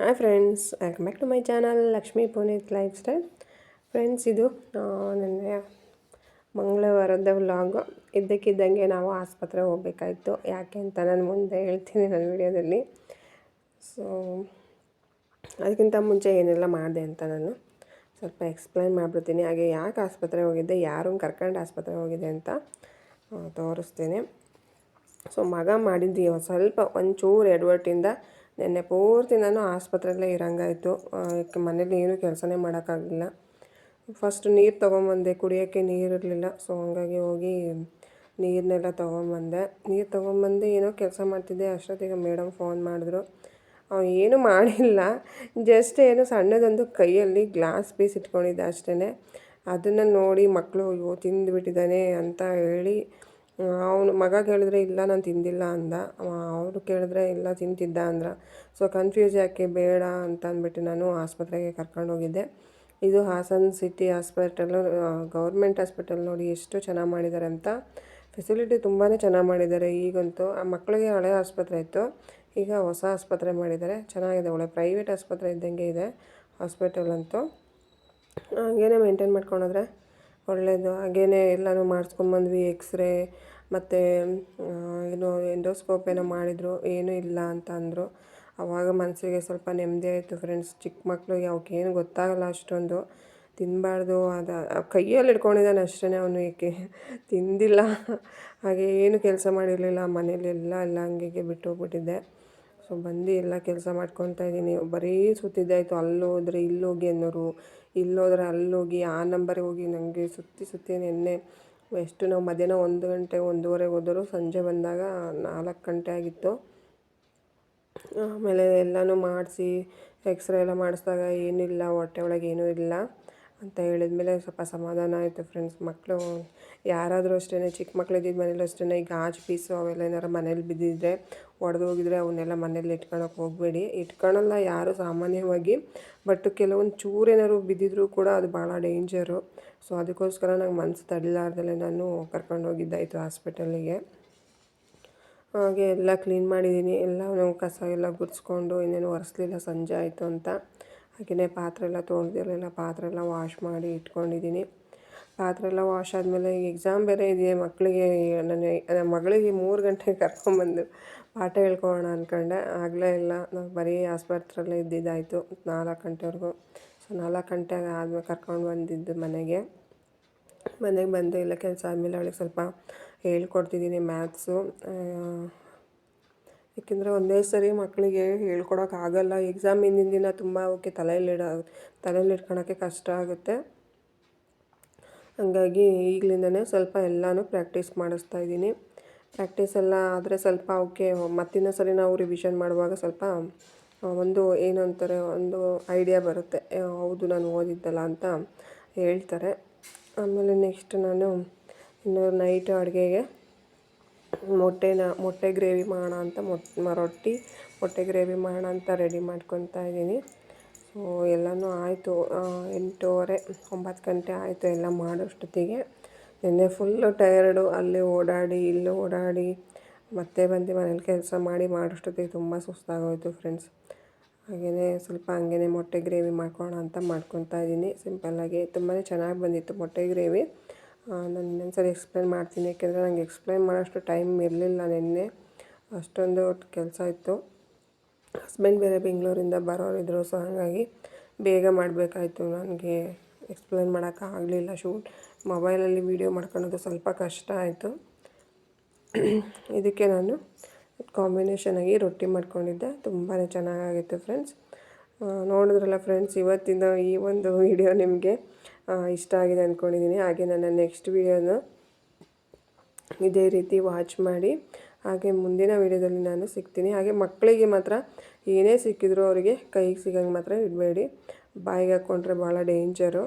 Hi friends, welcome back to my channel Lakshmi Puneeth lifestyle. Friends, ಇದು ನನಗೆ ಮಂಗಳವಾರದ vlog. ಇದ್ದಕ್ಕಿದ್ದಂಗೆ ನಾವು ಆಸ್ಪತ್ರೆಗೆ ಹೋಗಬೇಕಾಯಿತು. ಯಾಕೆ ಅಂತ ನಾನು ಮುಂದೆ ಹೇಳ್ತೀನಿ ನನ್ನ ವಿಡಿಯೋದಲ್ಲಿ. ಸೊ ಅದಕ್ಕಿಂತ ಮುಂಚೆ ಏನೆಲ್ಲ ಮಾಡಿದೆ ಅಂತ ನಾನು ಸ್ವಲ್ಪ ಎಕ್ಸ್ಪ್ಲೈನ್ ಮಾಡಿಬಿಡ್ತೀನಿ. ಹಾಗೆ ಯಾಕೆ ಆಸ್ಪತ್ರೆಗೆ ಹೋಗಿದ್ದೆ, ಯಾರು ಕರ್ಕೊಂಡು ಆಸ್ಪತ್ರೆಗೆ ಹೋಗಿದೆ ಅಂತ ತೋರಿಸ್ತೀನಿ. ಸೊ ಮಗ ಮಾಡಿದ್ದು ಸ್ವಲ್ಪ ಒಂಚೂರು ಎಡವಟ್ಟಿಂದ ನಿನ್ನೆ ಪೂರ್ತಿ ನಾನು ಆಸ್ಪತ್ರೆಯಲ್ಲೇ ಇರೋಂಗಾಯಿತು. ಮನೇಲಿ ಏನೂ ಕೆಲಸನೇ ಮಾಡೋಕ್ಕಾಗಲಿಲ್ಲ. ಫಸ್ಟ್ ನೀರು ತೊಗೊಂಬಂದೆ ಕುಡಿಯೋಕ್ಕೆ ನೀರು ಇರಲಿಲ್ಲ ಸೊ, ಹಂಗಾಗಿ ಹೋಗಿ ನೀರನ್ನೆಲ್ಲ ತೊಗೊಂಬಂದೆ. ನೀರು ತೊಗೊಂಬಂದು ಏನೋ ಕೆಲಸ ಮಾಡ್ತಿದ್ದೆ. ಅಷ್ಟೊತ್ತಿಗೆ ಮೇಡಮ್ ಫೋನ್ ಮಾಡಿದ್ರು. ಏನು ಮಾಡಿಲ್ಲ. ಜಸ್ಟ್ ಏನು ಸಣ್ಣದೊಂದು ಕೈಯಲ್ಲಿ ಗ್ಲಾಸ್ ಪೀಸ್ ಇಟ್ಕೊಂಡಿದ್ದೆ ಅಷ್ಟೇ ಅದನ್ನು ನೋಡಿ ಮಕ್ಕಳು ಅಯ್ಯೋ, ತಿಂದುಬಿಟ್ಟಿದ್ದಾನೆ ಅಂತ ಹೇಳಿ ಅವನು ಮಗ ಕೇಳಿದ್ರೆ ಇಲ್ಲ, ನಾನು ತಿಂದಿಲ್ಲ ಅಂದ. ಅವರು ಕೇಳಿದ್ರೆ ಇಲ್ಲ, ತಿಂತಿದ್ದ ಅಂದ್ರ. ಸೊ ಕನ್ಫ್ಯೂಸ್ ಯಾಕೆ, ಬೇಡ ಅಂತ ಅಂದ್ಬಿಟ್ಟು ನಾನು ಆಸ್ಪತ್ರೆಗೆ ಕರ್ಕೊಂಡು ಹೋಗಿದ್ದೆ. ಇದು Hassan city hospital government hospital ನೋಡಿ ಎಷ್ಟು ಚೆನ್ನಾಗಿ ಮಾಡಿದ್ದಾರೆ ಅಂತ. ಫೆಸಿಲಿಟಿ ತುಂಬಾ ಚೆನ್ನಾಗಿ ಮಾಡಿದ್ದಾರೆ. ಈಗಂತೂ ಆ ಮಕ್ಕಳಿಗೆ ಹಳೆ ಆಸ್ಪತ್ರೆ ಇತ್ತು. ಈಗ ಹೊಸ ಆಸ್ಪತ್ರೆ ಮಾಡಿದ್ದಾರೆ. ಚೆನ್ನಾಗಿದೆ, ಒಳ್ಳೆ ಪ್ರೈವೇಟ್ ಆಸ್ಪತ್ರೆ ಇದ್ದಂಗೆ ಇದೆ ಹಾಸ್ಪಿಟಲ್ ಅಂತೂ. ಹಾಗೇನೆ ಮೇಂಟೈನ್ ಮಾಡ್ಕೊಂಡೋದ್ರೆ ಒಳ್ಳೆಯದು ಹಾಗೇ ಎಲ್ಲನೂ ಮಾಡಿಸ್ಕೊಂಬಂದ್ವಿ ಎಕ್ಸ್ರೇ ಮತ್ತು ಏನು ಎಂಡೋಸ್ಕೋಪ್ ಏನೋ ಮಾಡಿದರು. ಏನೂ ಇಲ್ಲ ಅಂತ ಅಂದರು. ಆವಾಗ ಮನಸ್ಸಿಗೆ ಸ್ವಲ್ಪ ನೆಮ್ಮದಿ ಆಯಿತು ಫ್ರೆಂಡ್ಸ್ ಚಿಕ್ಕ ಮಕ್ಕಳಿಗೆ ಅವಕ್ಕೇನು ಗೊತ್ತಾಗಲ್ಲ ಅಷ್ಟೊಂದು. ತಿನ್ನಬಾರ್ದು ಅದು, ಕೈಯಲ್ಲಿ ಹಿಡ್ಕೊಂಡಿದ್ದಾನೆ ಅಷ್ಟೇ ಅವನು ಏಕೆ ತಿಂದಿಲ್ಲ. ಹಾಗೆ ಏನು ಕೆಲಸ ಮಾಡಿರಲಿಲ್ಲ. ಮನೇಲಿ ಎಲ್ಲ ಹಂಗೆ ಬಿಟ್ಟು ಹೋಗ್ಬಿಟ್ಟಿದ್ದೆ. ಸೊ ಬಂದು ಎಲ್ಲ ಕೆಲಸ ಮಾಡ್ಕೊತಾ ಇದ್ದೀನಿ. ಬರೀ ಸುತ್ತಿದ್ದಾಯಿತು ಅಲ್ಲೋದ್ರೆ ಇಲ್ಲೋಗಿ ಅನ್ನೋರು ಇಲ್ಲೋದ್ರೆ ಅಲ್ಲೋಗಿ ಆ ನಂಬರಿಗೆ ಹೋಗಿ ನನಗೆ ಸುತ್ತಿ ಸುತ್ತಿ ನೆನ್ನೆ ಎಷ್ಟು ನಾವು ಮಧ್ಯಾಹ್ನ ಒಂದು ಗಂಟೆ ಒಂದೂವರೆಗೆ ಹೋದರು ಸಂಜೆ ಬಂದಾಗ ನಾಲ್ಕು ಗಂಟೆ ಆಗಿತ್ತು. ಆಮೇಲೆ ಎಲ್ಲನೂ ಮಾಡಿಸಿ, ಎಕ್ಸ್ರೇ ಎಲ್ಲ ಮಾಡಿಸಿದಾಗ ಏನಿಲ್ಲ, ಹೊಟ್ಟೆ ಒಳಗೆ ಏನೂ ಇಲ್ಲ. ಅಂತ ಹೇಳಿದ ಮೇಲೆ ಸ್ವಲ್ಪ ಸಮಾಧಾನ ಆಯಿತು ಫ್ರೆಂಡ್ಸ್ ಮಕ್ಕಳು ಯಾರಾದರೂ ಅಷ್ಟೇ ಚಿಕ್ಕ ಮಕ್ಳು ಇದ್ದಿದ್ದು ಮನೇಲಿ ಅಷ್ಟೇ ಈಗ ಗಾಜು ಪೀಸು ಅವೆಲ್ಲ ಏನಾರು ಮನೇಲಿ ಬಿದ್ದಿದ್ರೆ, ಒಡೆದು ಹೋಗಿದ್ರೆ ಅವನ್ನೆಲ್ಲ ಮನೇಲಿ ಇಟ್ಕೊಳಕ್ಕೆ ಹೋಗಬೇಡಿ. ಇಟ್ಕೊಳಲ್ಲ ಯಾರು ಸಾಮಾನ್ಯವಾಗಿ ಬಟ್ ಕೆಲವೊಂದು ಚೂರು ಏನಾದ್ರು ಬಿದ್ದಿದ್ರು ಕೂಡ ಅದು ಭಾಳ ಡೇಂಜರು ಸೊ ಅದಕ್ಕೋಸ್ಕರ ನಂಗೆ ಮನಸ್ಸು ತಡಿಲಾರ್ದಲ್ಲೇ ನಾನು ಕರ್ಕೊಂಡು ಹೋಗಿದ್ದಾಯಿತು ಹಾಸ್ಪಿಟಲಿಗೆ ಹಾಗೆ ಎಲ್ಲ ಕ್ಲೀನ್ ಮಾಡಿದ್ದೀನಿ ಎಲ್ಲ ನಾವು ಕಸ ಎಲ್ಲ ಗುಡಿಸ್ಕೊಂಡು ಇನ್ನೇನು ಒರೆಸ್ಲಿಲ್ಲ ಸಂಜೆ ಆಯಿತು ಅಂತ. ಹಾಗೆಯೇ ಪಾತ್ರೆ ಎಲ್ಲ ತೊಳೆದಿರಲಿಲ್ಲ ಪಾತ್ರೆ ಎಲ್ಲ ವಾಶ್ ಮಾಡಿ ಇಟ್ಕೊಂಡಿದ್ದೀನಿ. ಪಾತ್ರೆ ಎಲ್ಲ ವಾಶ್ ಆದಮೇಲೆ ಎಕ್ಸಾಮ್ ಬೇರೆ ಇದೆ ಮಕ್ಕಳಿಗೆ ನನ್ನ ಮಗಳಿಗೆ ಮೂರು ಗಂಟೆಗೆ ಕರ್ಕೊಂಬಂದು ಪಾಠ ಹೇಳ್ಕೊಳ್ಳೋಣ ಅಂದ್ಕೊಂಡೆ ಆಗಲೇ ಇಲ್ಲ ನಾವು ಬರೀ ಆಸ್ಪತ್ರೆಯಲ್ಲೇ ಇದ್ದಿದ್ದಾಯಿತು, ನಾಲ್ಕು ಗಂಟೆವರೆಗೂ. ಸೊ ನಾಲ್ಕು ಗಂಟೆಗೆ ಆದಮೇಲೆ ಕರ್ಕೊಂಡು ಬಂದಿದ್ದು ಮನೆಗೆ. ಮನೆಗೆ ಬಂದು ಇಲ್ಲ ಕೆಲಸ ಆದಮೇಲೆ ಅವಳಿಗೆ ಸ್ವಲ್ಪ ಹೇಳ್ಕೊಡ್ತಿದ್ದೀನಿ ಮ್ಯಾಥ್ಸು ಏಕೆಂದರೆ ಒಂದೇ ಸರಿ ಮಕ್ಕಳಿಗೆ ಹೇಳ್ಕೊಡೋಕ್ಕಾಗಲ್ಲ ಎಕ್ಸಾಮ್ ಹಿಂದಿನ ದಿನ ತುಂಬ ಅವಕ್ಕೆ ತಲೆಯಲ್ಲಿಡ ತಲೆಯಲ್ಲಿ ಇಟ್ಕೊಳಕ್ಕೆ ಕಷ್ಟ ಆಗುತ್ತೆ. ಹಾಗಾಗಿ ಈಗಲಿಂದನೇ ಸ್ವಲ್ಪ ಎಲ್ಲನೂ ಪ್ರಾಕ್ಟೀಸ್ ಮಾಡಿಸ್ತಾ ಇದ್ದೀನಿ. ಪ್ರಾಕ್ಟೀಸ್ ಎಲ್ಲ ಆದರೆ ಸ್ವಲ್ಪ ಅವಕ್ಕೆ ಮತ್ತಿನ್ನೊಂದು ಸರಿ ನಾವು ರಿವಿಷನ್ ಮಾಡುವಾಗ ಸ್ವಲ್ಪ ಒಂದು ಏನು ಅಂತಾರೆ, ಒಂದು ಐಡಿಯಾ ಬರುತ್ತೆ. ಹೌದು ನಾನು ಓದಿದ್ದಲ್ಲ ಅಂತ ಹೇಳ್ತಾರೆ. ಆಮೇಲೆ ನೆಕ್ಸ್ಟ್ ನಾನು ಇನ್ನು ನೈಟ್ ಅಡುಗೆಗೆ ಮೊಟ್ಟೆನ, ಮೊಟ್ಟೆ ಗ್ರೇವಿ ಮಾಡೋಣ ಅಂತ ಮೊಟ್ಟೆ ರೊಟ್ಟಿ ಮೊಟ್ಟೆ ಗ್ರೇವಿ ಮಾಡೋಣ ಅಂತ ರೆಡಿ ಮಾಡ್ಕೊತಾ ಇದ್ದೀನಿ. ಸೊ ಎಲ್ಲನೂ ಆಯಿತು. ಎಂಟೂವರೆ, ಒಂಬತ್ತು ಗಂಟೆ ಆಯಿತು ಎಲ್ಲ ಮಾಡೋಷ್ಟೊತ್ತಿಗೆ. ನಿನ್ನೆ ಫುಲ್ಲು ಟಯರ್ಡು ಅಲ್ಲಿ ಓಡಾಡಿ, ಇಲ್ಲಿ ಓಡಾಡಿ, ಮತ್ತೆ ಬಂದು ಮನೇಲಿ ಕೆಲಸ ಮಾಡಿ ಮಾಡೋಷ್ಟೊತ್ತಿಗೆ ತುಂಬ ಸುಸ್ತಾಗೋಯಿತು ಫ್ರೆಂಡ್ಸ್ ಹಾಗೆಯೇ ಸ್ವಲ್ಪ ಹಂಗೆ ಮೊಟ್ಟೆ ಗ್ರೇವಿ ಮಾಡ್ಕೊಳ್ಳೋಣ ಅಂತ ಮಾಡ್ಕೊತಾ ಇದ್ದೀನಿ. ಸಿಂಪಲ್ಲಾಗಿ ತುಂಬಾ ಚೆನ್ನಾಗಿ ಬಂದಿತ್ತು ಮೊಟ್ಟೆ ಗ್ರೇವಿ. ನಾನು ಇನ್ನೊಂದು ಸರಿ ಎಕ್ಸ್ಪ್ಲೇನ್ ಮಾಡ್ತೀನಿ, ಯಾಕೆಂದರೆ ನನಗೆ ಎಕ್ಸ್ಪ್ಲೇನ್ ಮಾಡೋಷ್ಟು ಟೈಮ್ ಇರಲಿಲ್ಲ ನಿನ್ನೆ. ಅಷ್ಟೊಂದು ಕೆಲಸ ಇತ್ತು. ಹಸ್ಬೆಂಡ್ ಬೇರೆ ಬೆಂಗಳೂರಿಂದ ಬರೋರಿದ್ದರು ಸೊ ಹಾಗಾಗಿ ಬೇಗ ಮಾಡಬೇಕಾಯ್ತು. ನನಗೆ ಎಕ್ಸ್ಪ್ಲೇನ್ ಮಾಡೋಕ್ಕಾಗಲಿಲ್ಲ ಶೂಟ್ ಮೊಬೈಲಲ್ಲಿ ವೀಡಿಯೋ ಮಾಡ್ಕೊಳೋದು ಸ್ವಲ್ಪ ಕಷ್ಟ ಆಯಿತು. ಇದಕ್ಕೆ ನಾನು ಕಾಂಬಿನೇಷನಾಗಿ ರೊಟ್ಟಿ ಮಾಡ್ಕೊಂಡಿದ್ದೆ. ತುಂಬಾ ಚೆನ್ನಾಗಾಗಿತ್ತು ಫ್ರೆಂಡ್ಸ್ ನೋಡಿದ್ರಲ್ಲ ಫ್ರೆಂಡ್ಸ್ ಇವತ್ತಿನ ಈ ಒಂದು ವಿಡಿಯೋ ನಿಮಗೆ ಇಷ್ಟ ಆಗಿದೆ ಅಂದ್ಕೊಂಡಿದ್ದೀನಿ ಹಾಗೆ ನನ್ನ ನೆಕ್ಸ್ಟ್ ವಿಡಿಯೋನ ಇದೇ ರೀತಿ ವಾಚ್ ಮಾಡಿ, ಹಾಗೆ ಮುಂದಿನ ವಿಡಿಯೋದಲ್ಲಿ ನಾನು ಸಿಗ್ತೀನಿ. ಹಾಗೆ ಮಕ್ಕಳಿಗೆ ಮಾತ್ರ ಏನೇ ಸಿಕ್ಕಿದ್ರು ಅವರಿಗೆ ಕೈಗೆ ಸಿಗಂಗೆ ಮಾತ್ರ ಇಡಬೇಡಿ. ಬಾಯಿಗೆ ಹಾಕ್ಕೊಂಡ್ರೆ ಭಾಳ ಡೇಂಜರು